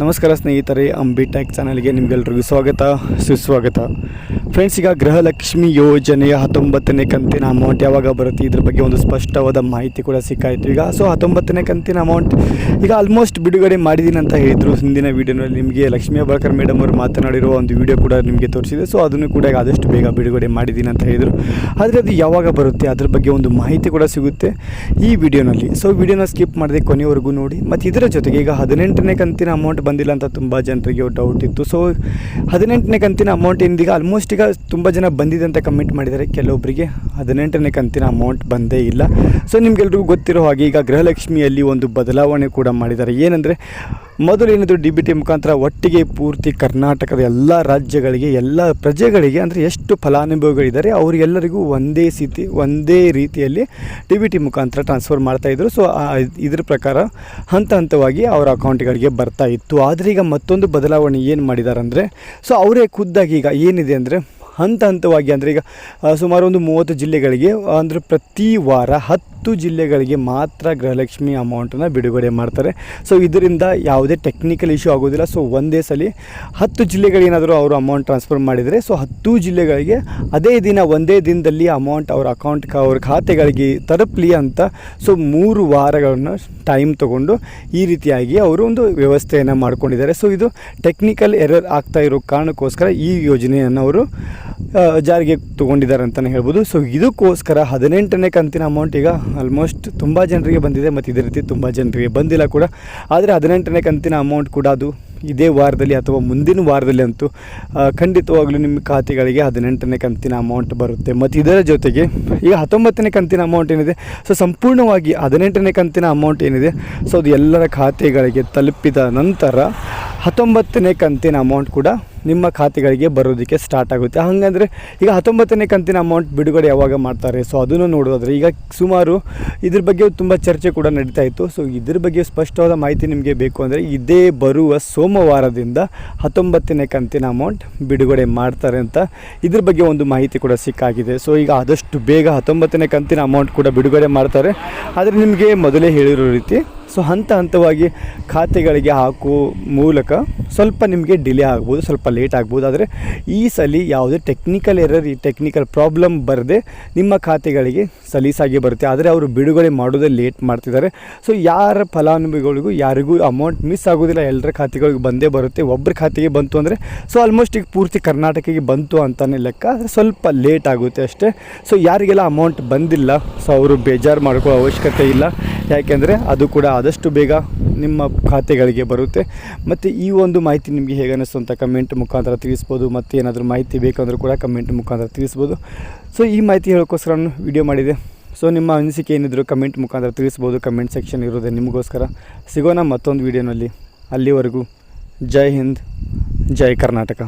ನಮಸ್ಕಾರ ಸ್ನೇಹಿತರೆ ಅಂಬಿ ಟ್ಯಾಕ್ ಚಾನಲ್ಗೆ ನಿಮಗೆಲ್ರಿಗೂ ಸ್ವಾಗತ, ಸುಸ್ವಾಗತ. ಫ್ರೆಂಡ್ಸ್ ಈಗ ಗೃಹಲಕ್ಷ್ಮಿ ಯೋಜನೆಯ ಹತ್ತೊಂಬತ್ತನೇ ಕಂತಿನ ಅಮೌಂಟ್ ಯಾವಾಗ ಬರುತ್ತೆ? ಇದ್ರ ಬಗ್ಗೆ ಒಂದು ಸ್ಪಷ್ಟವಾದ ಮಾಹಿತಿ ಕೂಡ ಸಿಕ್ಕಾಯಿತು. ಈಗ ಸೊ, ಹತ್ತೊಂಬತ್ತನೇ ಕಂತಿನ ಅಮೌಂಟ್ ಈಗ ಆಲ್ಮೋಸ್ಟ್ ಬಿಡುಗಡೆ ಮಾಡಿದ್ದೀನಿ ಅಂತ ಹೇಳಿದರು ಹಿಂದಿನ ವೀಡಿಯೋನಲ್ಲಿ. ನಿಮಗೆ ಲಕ್ಷ್ಮೀ ಅಬಾಳ್ಕರ್ ಮೇಡಮ್ ಅವರು ಮಾತನಾಡಿರುವ ಒಂದು ವಿಡಿಯೋ ಕೂಡ ನಿಮಗೆ ತೋರಿಸಿದೆ. ಸೊ, ಅದನ್ನು ಕೂಡ ಈಗ ಆದಷ್ಟು ಬೇಗ ಬಿಡುಗಡೆ ಮಾಡಿದ್ದೀನಿ ಅಂತ ಹೇಳಿದರು. ಆದರೆ ಅದು ಯಾವಾಗ ಬರುತ್ತೆ? ಅದ್ರ ಬಗ್ಗೆ ಒಂದು ಮಾಹಿತಿ ಕೂಡ ಸಿಗುತ್ತೆ ಈ ವಿಡಿಯೋನಲ್ಲಿ. ಸೊ, ವಿಡಿಯೋನ ಸ್ಕಿಪ್ ಮಾಡದೆ ಕೊನೆಯವರೆಗೂ ನೋಡಿ. ಮತ್ತು ಇದರ ಜೊತೆಗೆ ಈಗ ಹದಿನೆಂಟನೇ ಕಂತಿನ ಅಮೌಂಟ್ ಬಂದಿಲ್ಲ ಅಂತ ತುಂಬ ಜನರಿಗೆ ಡೌಟ್ ಇತ್ತು. ಸೊ ಹದಿನೆಂಟನೇ ಕಂತಿನ ಅಮೌಂಟ್ ಇಂದೀಗ ಆಲ್ಮೋಸ್ಟ್ ಈಗ ತುಂಬ ಜನ ಬಂದಿದೆ ಅಂತ ಕಮೆಂಟ್ ಮಾಡಿದ್ದಾರೆ. ಕೆಲವೊಬ್ಬರಿಗೆ ಹದಿನೆಂಟನೇ ಕಂತಿನ ಅಮೌಂಟ್ ಬಂದೇ ಇಲ್ಲ. ಸೊ ನಿಮಗೆಲ್ಲರಿಗೂ ಗೊತ್ತಿರೋ ಹಾಗೆ ಈಗ ಗೃಹಲಕ್ಷ್ಮಿಯಲ್ಲಿ ಒಂದು ಬದಲಾವಣೆ ಕೂಡ ಮಾಡಿದ್ದಾರೆ. ಏನಂದರೆ, ಮೊದಲು ಡಿ ಬಿ ಟಿ ಮುಖಾಂತರ ಒಟ್ಟಿಗೆ ಪೂರ್ತಿ ಕರ್ನಾಟಕದ ಎಲ್ಲ ರಾಜ್ಯಗಳಿಗೆ, ಎಲ್ಲ ಪ್ರಜೆಗಳಿಗೆ ಅಂದರೆ ಎಷ್ಟು ಫಲಾನುಭವಿಗಳಿದ್ದಾರೆ, ಅವರಿಗೆಲ್ಲರಿಗೂ ಒಂದೇ ಸ್ಥಿತಿ, ಒಂದೇ ರೀತಿಯಲ್ಲಿ ಡಿ ಬಿ ಟಿ ಮುಖಾಂತರ ಟ್ರಾನ್ಸ್ಫರ್ ಮಾಡ್ತಾಯಿದ್ರು ಸೊ ಇದ್ರ ಪ್ರಕಾರ ಹಂತ ಹಂತವಾಗಿ ಅವರ ಅಕೌಂಟ್ಗಳಿಗೆ ಬರ್ತಾ ಇತ್ತು. ಆದರೆ ಈಗ ಮತ್ತೊಂದು ಬದಲಾವಣೆ ಏನು ಮಾಡಿದ್ದಾರೆ ಅಂದರೆ ಸೊ ಅವರೇ ಖುದ್ದಾಗಿ ಈಗ ಏನಿದೆ ಅಂದರೆ, ಹಂತ ಹಂತವಾಗಿ ಅಂದರೆ ಈಗ ಸುಮಾರು ಒಂದು ಮೂವತ್ತು ಜಿಲ್ಲೆಗಳಿಗೆ ಅಂದರೆ ಪ್ರತಿ ವಾರ ಹತ್ತು ಜಿಲ್ಲೆಗಳಿಗೆ ಮಾತ್ರ ಗೃಹಲಕ್ಷ್ಮಿ ಅಮೌಂಟನ್ನು ಬಿಡುಗಡೆ ಮಾಡ್ತಾರೆ. ಸೊ ಇದರಿಂದ ಯಾವುದೇ ಟೆಕ್ನಿಕಲ್ ಇಶ್ಯೂ ಆಗೋದಿಲ್ಲ. ಸೊ ಒಂದೇ ಸಲ ಹತ್ತು ಜಿಲ್ಲೆಗಳೇನಾದರೂ ಅವರು ಅಮೌಂಟ್ ಟ್ರಾನ್ಸ್ಫರ್ ಮಾಡಿದರೆ ಸೊ ಹತ್ತು ಜಿಲ್ಲೆಗಳಿಗೆ ಅದೇ ದಿನ ಒಂದೇ ದಿನದಲ್ಲಿ ಅಮೌಂಟ್ ಅವ್ರ ಅಕೌಂಟ್ ಅವ್ರ ಖಾತೆಗಳಿಗೆ ತಲುಪಲಿ ಅಂತ ಸೊ ಮೂರು ವಾರಗಳನ್ನು ಟೈಮ್ ತಗೊಂಡು ಈ ರೀತಿಯಾಗಿ ಅವರು ಒಂದು ವ್ಯವಸ್ಥೆಯನ್ನು ಮಾಡ್ಕೊಂಡಿದ್ದಾರೆ. ಸೊ ಇದು ಟೆಕ್ನಿಕಲ್ ಎರರ್ ಆಗ್ತಾ ಇರೋ ಕಾರಣಕ್ಕೋಸ್ಕರ ಈ ಯೋಜನೆಯನ್ನು ಅವರು ಜಾರಿಗೆ ತಗೊಂಡಿದ್ದಾರೆ ಅಂತಲೇ ಹೇಳ್ಬೋದು. ಸೊ ಇದಕ್ಕೋಸ್ಕರ ಹದಿನೆಂಟನೇ ಕಂತಿನ ಅಮೌಂಟ್ ಈಗ ಆಲ್ಮೋಸ್ಟ್ ತುಂಬ ಜನರಿಗೆ ಬಂದಿದೆ ಮತ್ತು ಇದೇ ರೀತಿ ತುಂಬ ಜನರಿಗೆ ಬಂದಿಲ್ಲ ಕೂಡ. ಆದರೆ ಹದಿನೆಂಟನೇ ಕಂತಿನ ಅಮೌಂಟ್ ಕೂಡ ಅದು ಇದೇ ವಾರದಲ್ಲಿ ಅಥವಾ ಮುಂದಿನ ವಾರದಲ್ಲಿ ಅಂತೂ ಖಂಡಿತವಾಗಲೂ ನಿಮ್ಮ ಖಾತೆಗಳಿಗೆ ಹದಿನೆಂಟನೇ ಕಂತಿನ ಅಮೌಂಟ್ ಬರುತ್ತೆ. ಮತ್ತು ಇದರ ಜೊತೆಗೆ ಈಗ ಹತ್ತೊಂಬತ್ತನೇ ಕಂತಿನ ಅಮೌಂಟ್ ಏನಿದೆ? ಸೊ ಸಂಪೂರ್ಣವಾಗಿ ಹದಿನೆಂಟನೇ ಕಂತಿನ ಅಮೌಂಟ್ ಏನಿದೆ? ಸೊ ಅದು ಎಲ್ಲರ ಖಾತೆಗಳಿಗೆ ತಲುಪಿದ ನಂತರ ಹತ್ತೊಂಬತ್ತನೇ ಕಂತಿನ ಅಮೌಂಟ್ ಕೂಡ ನಿಮ್ಮ ಖಾತೆಗಳಿಗೆ ಬರೋದಕ್ಕೆ ಸ್ಟಾರ್ಟ್ ಆಗುತ್ತೆ. ಹಾಗಂದರೆ ಈಗ ಹತ್ತೊಂಬತ್ತನೇ ಕಂತಿನ ಅಮೌಂಟ್ ಬಿಡುಗಡೆ ಯಾವಾಗ ಮಾಡ್ತಾರೆ? ಸೊ ಅದನ್ನು ನೋಡೋದಾದರೆ ಈಗ ಸುಮಾರು ಇದ್ರ ಬಗ್ಗೆ ತುಂಬ ಚರ್ಚೆ ಕೂಡ ನಡೀತಾ ಇತ್ತು. ಸೊ ಇದ್ರ ಬಗ್ಗೆ ಸ್ಪಷ್ಟವಾದ ಮಾಹಿತಿ ನಿಮಗೆ ಬೇಕು ಅಂದರೆ ಇದೇ ಬರುವ ಸೋಮವಾರದಿಂದ ಹತ್ತೊಂಬತ್ತನೇ ಕಂತಿನ ಅಮೌಂಟ್ ಬಿಡುಗಡೆ ಮಾಡ್ತಾರೆ ಅಂತ ಇದ್ರ ಬಗ್ಗೆ ಒಂದು ಮಾಹಿತಿ ಕೂಡ ಸಿಕ್ಕಾಗಿದೆ. ಸೊ ಈಗ ಆದಷ್ಟು ಬೇಗ ಹತ್ತೊಂಬತ್ತನೇ ಕಂತಿನ ಅಮೌಂಟ್ ಕೂಡ ಬಿಡುಗಡೆ ಮಾಡ್ತಾರೆ. ಆದರೆ ನಿಮಗೆ ಮೊದಲೇ ಹೇಳಿರೋ ರೀತಿ ಸೊ ಹಂತ ಹಂತವಾಗಿ ಖಾತೆಗಳಿಗೆ ಹಾಕುವ ಮೂಲಕ ಸ್ವಲ್ಪ ನಿಮಗೆ ಡಿಲೇ ಆಗ್ಬೋದು, ಸ್ವಲ್ಪ ಲೇಟ್ ಆಗ್ಬೋದು. ಆದರೆ ಈ ಸಲ ಯಾವುದೇ ಟೆಕ್ನಿಕಲ್ ಎರರ್ ಈ ಟೆಕ್ನಿಕಲ್ ಪ್ರಾಬ್ಲಮ್ ಬರದೆ ನಿಮ್ಮ ಖಾತೆಗಳಿಗೆ ಸಲೀಸಾಗಿ ಬರುತ್ತೆ. ಆದರೆ ಅವರು ಬಿಡುಗಡೆ ಮಾಡೋದೇ ಲೇಟ್ ಮಾಡ್ತಿದ್ದಾರೆ. ಸೊ ಯಾರ ಫಲಾನುಭವಿಗಳಿಗೂ ಯಾರಿಗೂ ಅಮೌಂಟ್ ಮಿಸ್ ಆಗೋದಿಲ್ಲ. ಎಲ್ಲರ ಖಾತೆಗಳಿಗೆ ಬಂದೇ ಬರುತ್ತೆ. ಒಬ್ಬರ ಖಾತೆಗೆ ಬಂತು ಅಂದರೆ ಸೊ ಆಲ್ಮೋಸ್ಟ್ ಈಗ ಪೂರ್ತಿ ಕರ್ನಾಟಕಕ್ಕೆ ಬಂತು ಅಂತಲೇ ಲೆಕ್ಕ. ಸ್ವಲ್ಪ ಲೇಟ್ ಆಗುತ್ತೆ ಅಷ್ಟೇ. ಸೊ ಯಾರಿಗೆಲ್ಲ ಅಮೌಂಟ್ ಬಂದಿಲ್ಲ ಸೊ ಅವರು ಬೇಜಾರು ಮಾಡ್ಕೊಳ್ಳೋ ಅವಶ್ಯಕತೆ ಇಲ್ಲ. ಯಾಕೆಂದರೆ ಅದು ಕೂಡ ಆದಷ್ಟು ಬೇಗ ನಿಮ್ಮ ಖಾತೆಗಳಿಗೆ ಬರುತ್ತೆ. ಮತ್ತು ಈ ಒಂದು ಮಾಹಿತಿ ನಿಮಗೆ ಹೇಗೆ ಅನ್ನಿಸ್ತು ಅಂತ ಕಮೆಂಟ್ ಮುಖಾಂತರ ತಿಳಿಸ್ಬೋದು. ಮತ್ತು ಏನಾದರೂ ಮಾಹಿತಿ ಬೇಕಂದ್ರೂ ಕೂಡ ಕಮೆಂಟ್ ಮುಖಾಂತರ ತಿಳಿಸ್ಬೋದು. ಸೊ ಈ ಮಾಹಿತಿ ಹೇಳೋಕ್ಕೋಸ್ಕರ ನಾನು ವಿಡಿಯೋ ಮಾಡಿದೆ. ಸೊ ನಿಮ್ಮ ಅನಿಸಿಕೆ ಏನಿದ್ರು ಕಮೆಂಟ್ ಮುಖಾಂತರ ತಿಳಿಸ್ಬೋದು. ಕಮೆಂಟ್ ಸೆಕ್ಷನ್ ಇರೋದೇ ನಿಮಗೋಸ್ಕರ. ಸಿಗೋಣ ಮತ್ತೊಂದು ವೀಡಿಯೋನಲ್ಲಿ ಅಲ್ಲಿವರೆಗೂ ಜೈ ಹಿಂದ್, ಜೈ ಕರ್ನಾಟಕ.